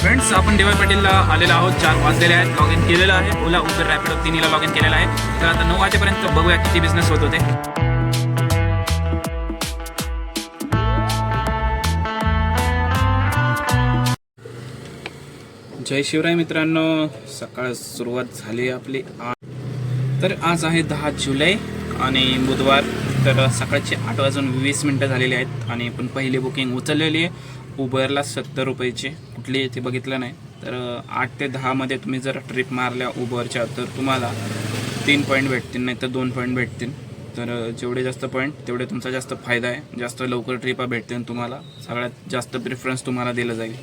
Friends आपण D पाटीलला आलेलो आहोत. चार वाजलेले आहेत. लॉग इन केलेलं आहे. ओला उबर रॅपिडो तिन्हीला लॉग इन केलेलं आहे. तर आता नऊ वाजेपर्यंत बघूया किती बिझनेस होत होते. जय शिवराय मित्रांनो. सकाळ सुरुवात झाली आपली. आ- तर आज आहे दहा जुलै आणि बुधवार. तर सकाळचे आठ वाजून वीस मिनटं झालेली आहेत. आणि आपण पहिली बुकिंग उचललेली आहे. उबरला सत्तर रुपयाची. कुठली ते बघितलं नाही. तर आठ ते दहामध्ये तुम्ही जर ट्रिप मारल्या उबरच्या तर तुम्हाला तीन पॉईंट भेटतील नाही तर दोन पॉईंट भेटतील. तर जेवढे जास्त पॉईंट तेवढे तुमचा जास्त फायदा आहे. जास्त लवकर ट्रिपा भेटतील तुम्हाला सगळ्यात जास्त प्रिफरन्स तुम्हाला दिलं जाईल.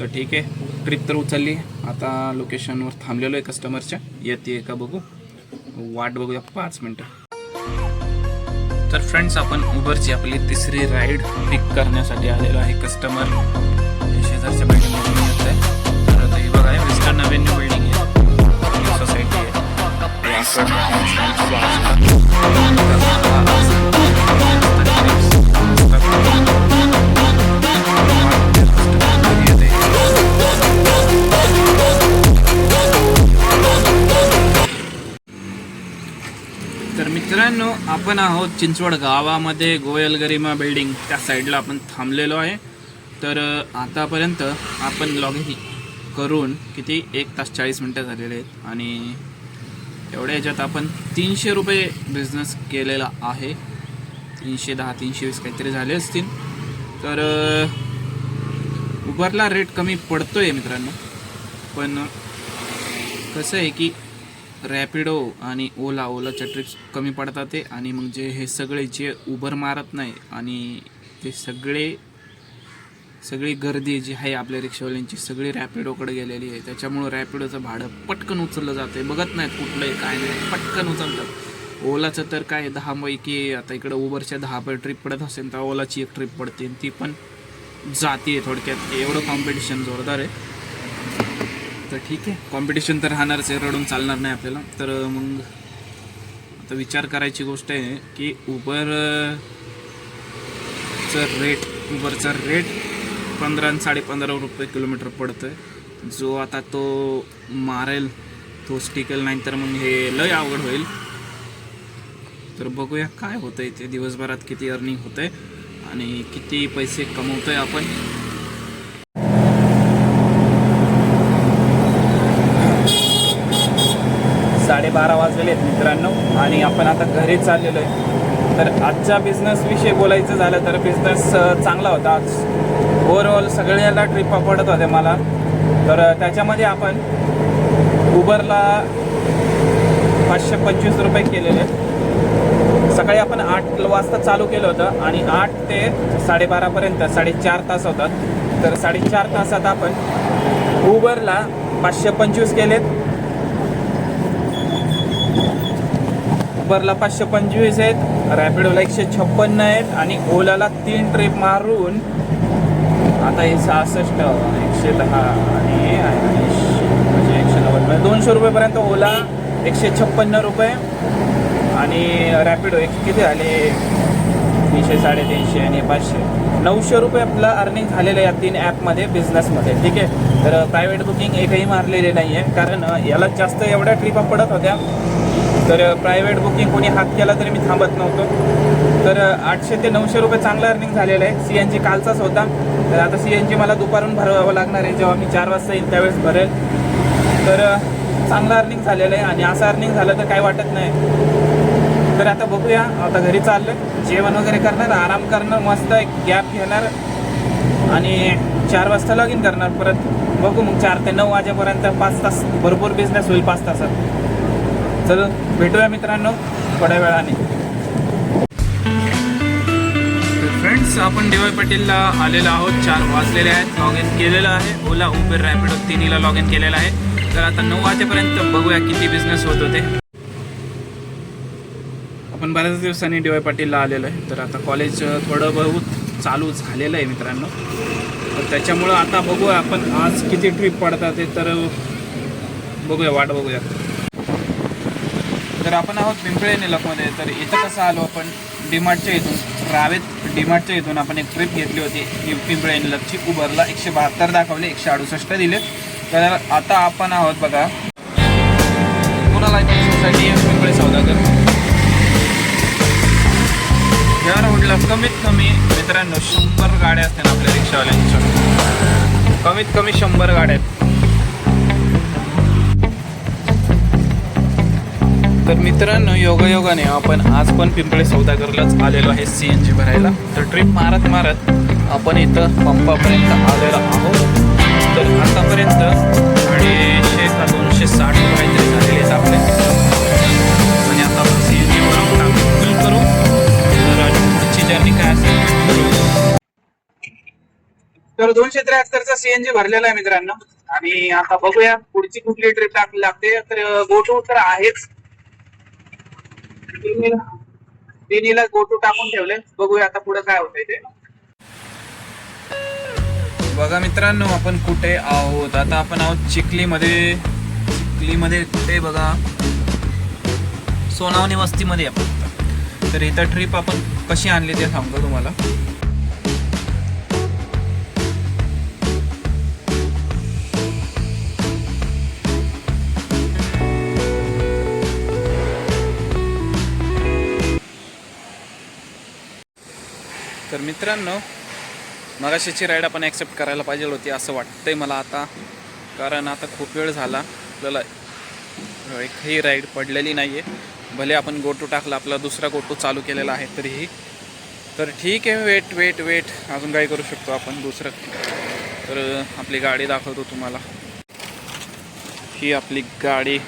तर ठीक आहे. ट्रिप तर उचलली. आता लोकेशनवर थांबलेलो आहे कस्टमरच्या येते का बघू. वाट बघूया पाच मिनटं. तर फ्रेंड्स आपण उबरची आपली तिसरी राईड पिक करण्यासाठी आलेलो आहे कस्टमर शेजारच्या बिल्डिंग मधून येत आहे. तर आता हे बघा वेस्टर्न अव्हेन्यू बिल्डिंग आहे. सोसायटी आहे. मित्रांनो आपण आहोत चिंचवड गावामध्ये गोयल गरिमा बिल्डिंग त्या साईडला आपण थांबलेलो आहे. तर आतापर्यंत आपण लॉग इन करून किती? एक तास चाळीस मिनटं झालेले आहेत. आणि एवढ्या ह्याच्यात आपण तीनशे रुपये बिझनेस केलेला आहे. तीनशे दहा तीनशे वीस काहीतरी झाले असतील. तर उबरला रेट कमी पडतो आहे मित्रांनो. पण कसं आहे की रॅपिडो आणि ओला ओलाच्या ट्रिप्स कमी पडतात ते. आणि मग जे हे सगळे जे उबर मारत नाही आणि ते सगळे सगळी गर्दी जी आहे आपल्या रिक्षावाल्यांची सगळी रॅपिडोकडे गेलेली आहे. त्याच्यामुळं रॅपिडोचं भाडं पटकन उचललं जाते बघत नाहीत कुठलंही काय नाही. पटकन उचलतात. ओलाचं तर काय दहा पैकी आता इकडं उबरच्या दहा पै ट्रिप पडत असेल तर ओलाची एक ट्रिप पडते. आणि ती पण जाते थोडक्यात. एवढं कॉम्पिटिशन जोरदार आहे. तर ठीक आहे. कॉम्पिटिशन तर राहणारच आहे. रडून चालणार नाही आपल्याला. तर मग आता विचार करायची गोष्ट आहे की उबरचं रेट उबरचा रेट पंधरा आणि साडेपंधरा रुपये किलोमीटर पडतं आहे जो आता तो मारेल तोच टिकेल नाही तर मग हे लय अवघड होईल. तर बघूया काय होतं आहे ते. दिवसभरात किती अर्निंग होतं आहे आणि किती पैसे कमवतो आहे आपण. बारा वाजलेले आहेत मित्रांनो. आणि आपण आता घरी चाललेलो आहे. तर आजच्या बिझनेसविषयी बोलायचं झालं तर बिझनेस चांगला होता. आज ओव्हरऑल सगळ्याला ट्रिप पडत होते मला. तर त्याच्यामध्ये आपण उबरला पाचशे पंचवीस रुपये केलेले. सकाळी आपण आठ वाजता चालू केलं होतं आणि आठ ते साडेबारापर्यंत साडेचार तास होतात. तर साडेचार तासात आपण उबरला पाचशे पंचवीस केलेत. उबरला पाचशे पंचवीस आहेत. रॅपिडोला एकशे छप्पन्न आहेत आणि ओलाला तीन ट्रिप मारून आता हे सहासष्ट एकशे दहा आणि म्हणजे एकशे नव्वद. म्हणजे दोनशे रुपयेपर्यंत ओला एकशे छप्पन्न रुपये आणि रॅपिडो एक किती झाले? तीनशे साडेतीनशे आणि पाचशे. नऊशे रुपये आपलं अर्निंग झालेलं आहे या तीन ॲपमध्ये बिझनेसमध्ये ठीक आहे? तर प्रायव्हेट बुकिंग एकही मारलेले नाही आहे कारण याला जास्त एवढ्या ट्रिपा पडत होत्या. तर प्रायव्हेट बुकिंग कोणी हात केला तरी मी थांबत नव्हतो. तर आठशे ते नऊशे रुपये चांगलं अर्निंग झालेलं आहे. सी एन जी कालचाच होता. तर आता सी एन जी मला दुपारून भरावं लागणार आहे. जेव्हा मी चार वाजता येईल त्यावेळेस भरेल. तर चांगला चांगलं अर्निंग झालेलं आहे आणि असं अर्निंग झालं तर काही वाटत नाही. तर आता बघूया. आता घरी चाललं जेवण वगैरे करणार आराम करणार मस्त एक गॅप घेणार आणि चार वाजता लॉग इन करणार परत. बघू मग चार ते नऊ वाजेपर्यंत पाच तास भरपूर बिझनेस होईल पाच तासात. चल भेटूया मित्रांनो थोड्या वेळाने. फ्रेंड्स आपण डी वाय पाटीलला आलेलो आहोत. चार वाजलेले आहेत. लॉग इन केलेलं आहे. ओला उबेर रॅपिडो तिन्हीला लॉग इन केलेलं आहे. तर आता नऊ वाजेपर्यंत बघूया किती बिझनेस होत होते. आपण बऱ्याच दिवसांनी डी वाय पाटीलला आलेलो आहे. तर आता कॉलेज थोडं बहुत चालू झालेलं आहे मित्रांनो. तर त्याच्यामुळं आता बघूया आपण आज किती ट्रिप पडतात ते. तर बघूया वाट बघूया. तर आपण आहोत पिंपळे निलकमध्ये. तर इथं कसं आलो आपण? डीमार्टच्या इथून रावेत डीमार्टच्या इथून आपण एक ट्रिप घेतली होती. पिंपळे निलकची उबरला एकशे बहात्तर दाखवले एकशे अडुसष्ट दिले. तर आता आपण आहोत बघा. पुन्हा सोसायटी? पिंपळे सौदागर. या रोडला कमीत कमी मित्रांनो शंभर गाड्या असतील आपल्या रिक्षावाल्यांच्या. कमीत कमी शंभर गाड्या आहेत. तर मित्रांनो योगायोगाने आपण आज पण पिंपळे सौदागरलाच आलेलो आहे सी एन जी भरायला. तर ट्रिप मारत मारत आपण इथं पंपापर्यंत आलेलो आहोत. तर आतापर्यंत अडीचशे का दोनशे साठ काहीतरी झालेले आहेत आपले. आणि आता आपण सी एन जी भरून फुल करू. तर पुढची जर्नी काय असेल तर दोनशे त्र्याहत्तरचा सीएनजी भरलेला आहे मित्रांनो. आणि आता बघूया पुढची कुठली ट्रिप टाकली लागते. तर गोटू तर आहेच. तिन्हीला गोटू टाकून ठेवले. बघूया आता पुढे काय होतंय ते. बघा मित्रांनो आपण कुठे आहोत? आता आपण आहोत चिखलीमध्ये. चिखलीमध्ये कुठे बघा? सोनावणी वस्तीमध्ये आपण. तर इथं ट्रिप आपण कशी आणली ते सांगतो तुम्हाला. तर मित्रांनो मगाशीची राईड आपण ॲक्सेप्ट करायला पाहिजे होती असं वाटतंय मला आता. कारण आता खूप वेळ झाला. आपल्याला एकही राईड पडलेली नाही आहे भले आपण गोटू टाकला आपला दुसरा गोटू चालू केलेला आहे तरीही. तर ठीक आहे वेट वेट वेट अजून काय करू शकतो आपण दुसरं? तर आपली गाडी दाखवतो तुम्हाला. ही आपली गाडी.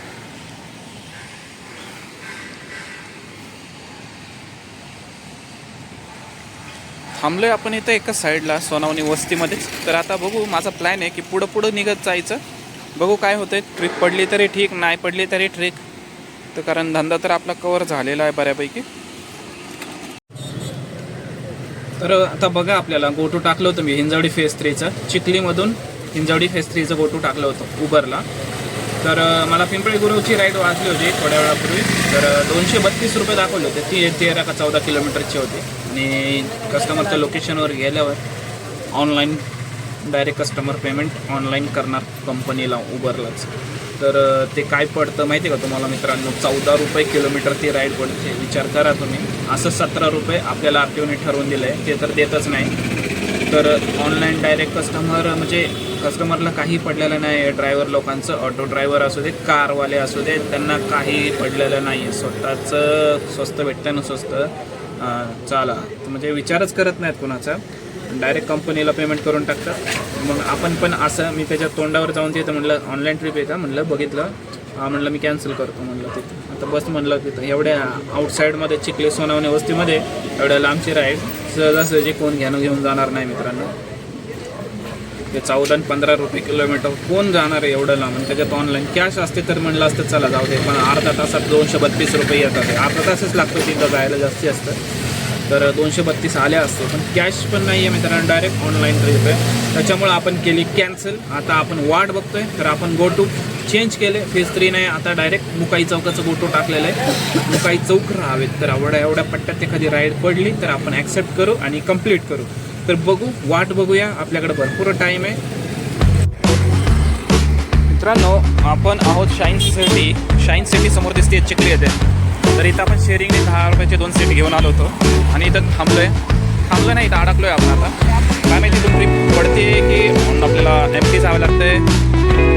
थांबलोय आपण इथं एका साईडला सोनावणी वस्तीमध्येच. तर आता बघू माझा प्लॅन आहे की पुढं पुढं निघत जायचं. बघू काय होतं आहे ट्रिप पडली तरी ठीक नाही पडली तरी ट्रिक तर कारण धंदा तर आपला कवर झालेला आहे बऱ्यापैकी. तर आता बघा आपल्याला गोटू टाकलं होतं मी हिंजवडी फेस थ्रीचं चिखलीमधून हिंजवडी फेस थ्रीचं गोटू टाकलं होतं उबरला तर मला पिंपळी गुरुची राईड वाचली होती थोड्या वेळापूर्वी. तर दोनशे बत्तीस रुपये दाखवले होते. ती तेरा का चौदा किलोमीटरची होती. आणि कस्टमरच्या लोकेशनवर गेल्यावर online direct customer payment online करणार कंपनीला उबरलाच तर ते काय पडतं माहिती आहे का तुम्हाला मित्रांनो? चौदा रुपये किलोमीटर ती राईड पडते विचार करा तुम्ही. असं सतरा रुपये आपल्याला आर टी ओने ठरवून दिलं आहे ते तर देतच नाही. तर ऑनलाईन डायरेक्ट कस्टमर म्हणजे कस्टमरला काही पडलेलं नाही ड्रायव्हर लोकांचं ऑटो ड्रायव्हर असू दे कारवाले असू दे त्यांना काही पडलेलं नाही. आहे स्वतःचं स्वस्त भेटतं ना स्वस्त. चाला. म्हणजे विचारच करत नाहीत कुणाचा. डायरेक्ट कंपनीला पेमेंट करून टाकतात. मग आपण पण असं मी त्याच्या तोंडावर जाऊन तिथं म्हटलं ऑनलाईन ट्रिप आहे का? म्हटलं बघितलं. हा म्हणलं मी कॅन्सल करतो म्हणलं तिथं. आता बस म्हणलं तिथं. एवढ्या आउटसाईडमध्ये चिखले सोनावणे वस्तीमध्ये एवढ्या लांबची राईड सहजासहजी कोण घेणं घेऊन जाणार नाही मित्रांनो. ते चौदा आणि पंधरा रुपये किलोमीटर कोण जाणार आहे एवढं लांब? आणि त्याच्यात ऑनलाईन कॅश असते तर म्हणलं असतं चला जाऊ दे. पण अर्धा तासात दोनशे बत्तीस रुपये येतात. अर्धा तासच लागतो तिथं जायला जास्ती असतं. तर दोनशे बत्तीस आल्या असते. पण कॅश पण नाही आहे मित्रांनो डायरेक्ट ऑनलाईन ट्रिप आहे. त्याच्यामुळं आपण केली कॅन्सल आता आपण वाट बघतोय. तर आपण गो टू चेंज केले. फेज थ्री नाही आता डायरेक्ट मुकाई चौकाचं गोटो टाकलेलं आहे. मुकाई चौक राहावेत. तर एवढ्या एवढ्या पट्ट्यात एखादी राईड पडली तर आपण ॲक्सेप्ट करू आणि कंप्लीट करू. तर बघू वाट बघूया. आपल्याकडे भरपूर टाईम आहे. मित्रांनो आपण आहोत शाईन सिटी शाईन सिटी समोर दिसते चिखली येते. तर इथं आपण शेअरिंगने दहा रुपयाचे दोन सीट घेऊन आलो होतो. आणि इथं थांबलोय. थांबलं नाही इथं अडकलोय आपण आता. काय माहिती तुम्ही पडते की आपल्याला एम टी जावं लागतंय.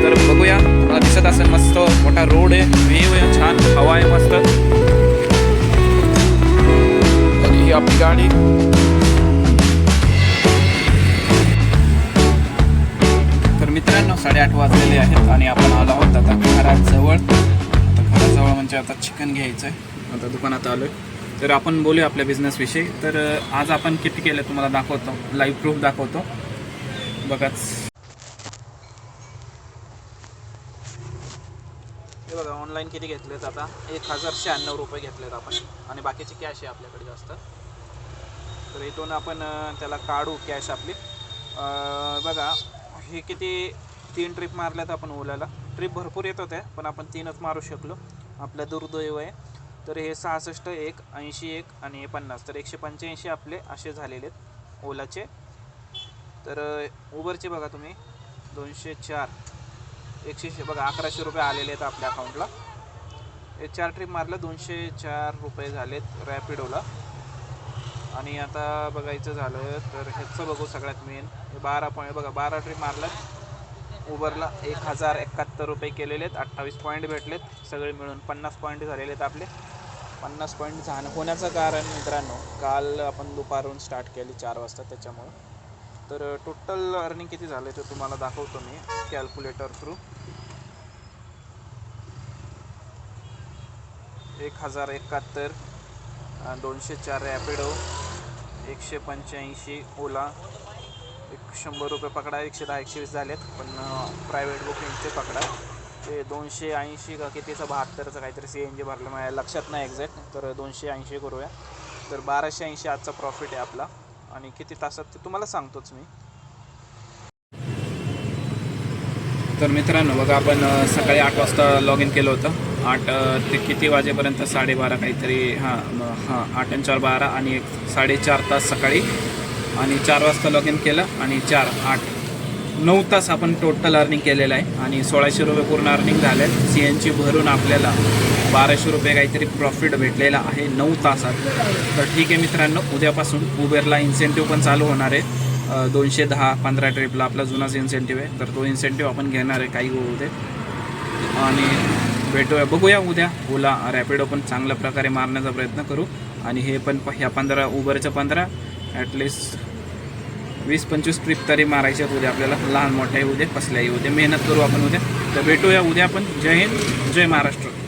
तर बघूया मला दिसत असेल मस्त. मोठा रोड आहे. व्ह्यू आहे. छान. हवा आहे मस्त. ही आपली गाडी. मित्रांनो साडेआठ वाजलेले आहेत आणि आपण आलो आहोत आता घराजवळ आता घराजवळ म्हणजे आता चिकन घ्यायचं आहे आता दुकानात आलो आहे तर आपण बोलूया आपल्या बिझनेसविषयी तर आज आपण किती केलं तुम्हाला दाखवतो. लाईव्ह प्रूफ दाखवतो. बघाच. हे बघा ऑनलाईन किती घेतलेत आता? एक हजार शहाण्णव रुपये घेतलेत आपण. आणि बाकीची कॅश आहे आपल्याकडे जास्त. तर इथून आपण त्याला काढू कॅश आपली. बघा हे किती तीन ट्रिप मारल्यात आपण ओल्याला ट्रिप भरपूर येत होत्या पण आपण तीनच मारू शकलो. आपलं दुर्दैव आहे. तर हे सहासष्ट एक ऐंशी एक आणि हे पन्नास. तर एकशे पंच्याऐंशी आपले असे झालेले आहेत ओलाचे. तर उबरचे बघा तुम्ही. दोनशे चार. एकशे बघा अकराशे रुपये आलेले आहेत आपल्या अकाउंटला हे चार ट्रिप मारलं दोनशे चार रुपये झालेत रॅपिडोला आणि आता बघायचं झालं तर ह्याचं बघू सगळ्यात मेन हे बारा पॉईंट बघा बारा ट्रिप मारल्यात. उबरला एक हजार एकाहत्तर रुपये केलेले आहेत अठ्ठावीस पॉईंट भेटलेत. सगळे मिळून पन्नास पॉईंट झालेले आहेत आपले. पन्नास पॉईंट झालं होण्याचं कारण मित्रांनो काल आपण दुपारून स्टार्ट केली चार वाजता त्याच्यामुळं. तर टोटल अर्निंग किती झालं ते तुम्हाला दाखवतो मी कॅल्क्युलेटर थ्रू एक हजार एकाहत्तर दोनशे चार रॅपिडो एकशे पंच्याऐंशी ओला एक शंभर रुपये पकडा एकशे दहा एकशे वीस झालेत. पण प्रायव्हेट बुकिंगचे पकडा. ते दोनशे ऐंशी का कितीचं बहात्तरचं काहीतरी सी एन जी भरलं माझ्या लक्षात नाही एक्झॅक्ट तर दोनशे ऐंशी करूया. तर बाराशे ऐंशी आजचा प्रॉफिट आहे आपला. आणि किती तासात ते तुम्हाला सांगतोच मी. तर मित्रांनो बघा आपण सकाळी आठ वाजता लॉग इन केलं होतं. आठ ते किती वाजेपर्यंत? साडेबारा काहीतरी हां हां आठ आणि चार बारा आणि एक साडेचार तास सकाळी. आणि चार वाजता लॉग इन केलं आणि चार आठ नऊ तास आपण टोटल अर्निंग केलेलं आहे. आणि सोळाशे रुपये पूर्ण अर्निंग झाले. सी एनची भरून आपल्याला बाराशे रुपये काहीतरी प्रॉफिट भेटलेला आहे नऊ तासात. तर ठीक आहे मित्रांनो उद्यापासून उबेरला इन्सेंटिव्ह पण चालू होणार आहे. दोनशे दहा पंधरा ट्रिपला आपला जुनाच इन्सेंटिव्ह आहे. तर तो इन्सेंटिव्ह आपण घेणार आहे काही होते आणि भेटूया बघूया उद्या. ओला रॅपिडो पण चांगल्या प्रकारे मारण्याचा प्रयत्न करू. आणि हे पण प- ह्या पंधरा उबरचं पंधरा ॲटलिस्ट वीस पंचवीस ट्रिप तरी मारायच्यात उद्या. आपल्याला लहान मोठ्या उद्या कसल्याही उद्या. मेहनत करू आपण उद्या. तर भेटूया उद्या आपण. जय हिंद जय महाराष्ट्र.